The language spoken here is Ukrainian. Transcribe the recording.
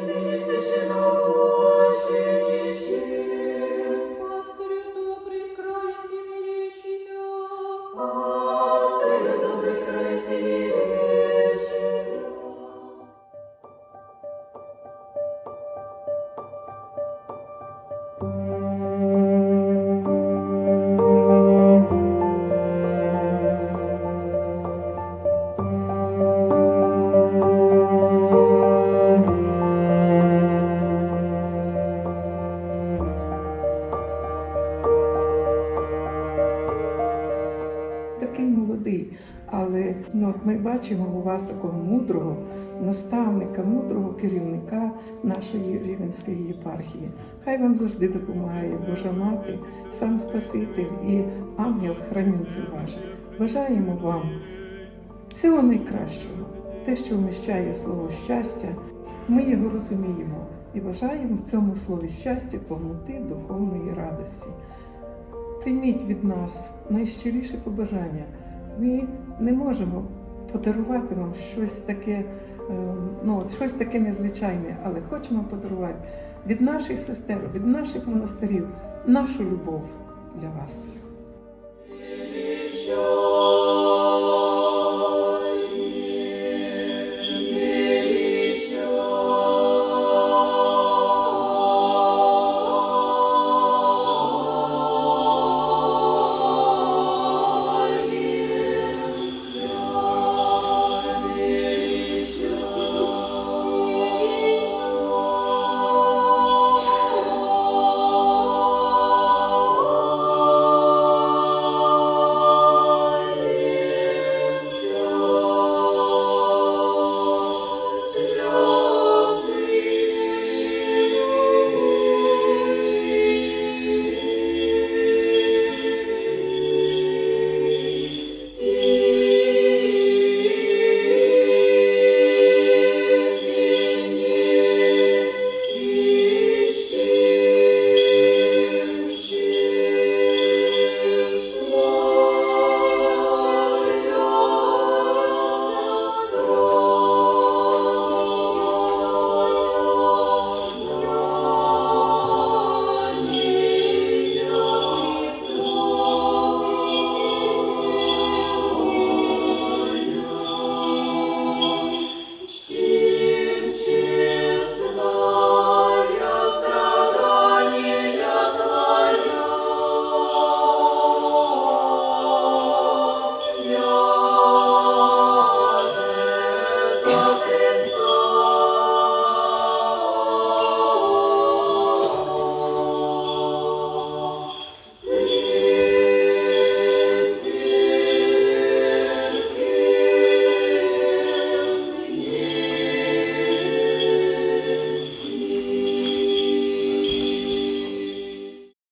Мені все ще бачимо у вас такого мудрого наставника, мудрого керівника нашої Рівенської єпархії. Хай вам завжди допомагає Божа Мати, сам Спаситель і ангел-хранитель ваш. Бажаємо вам всього найкращого, те, що вміщає слово щастя, ми його розуміємо і бажаємо в цьому слові щастя повноти духовної радості. Прийміть від нас найщиріше побажання. Ми не можемо подарувати вам щось таке, е, ну, щось таке незвичайне, але хочемо подарувати від наших сестер, від наших монастирів нашу любов для вас.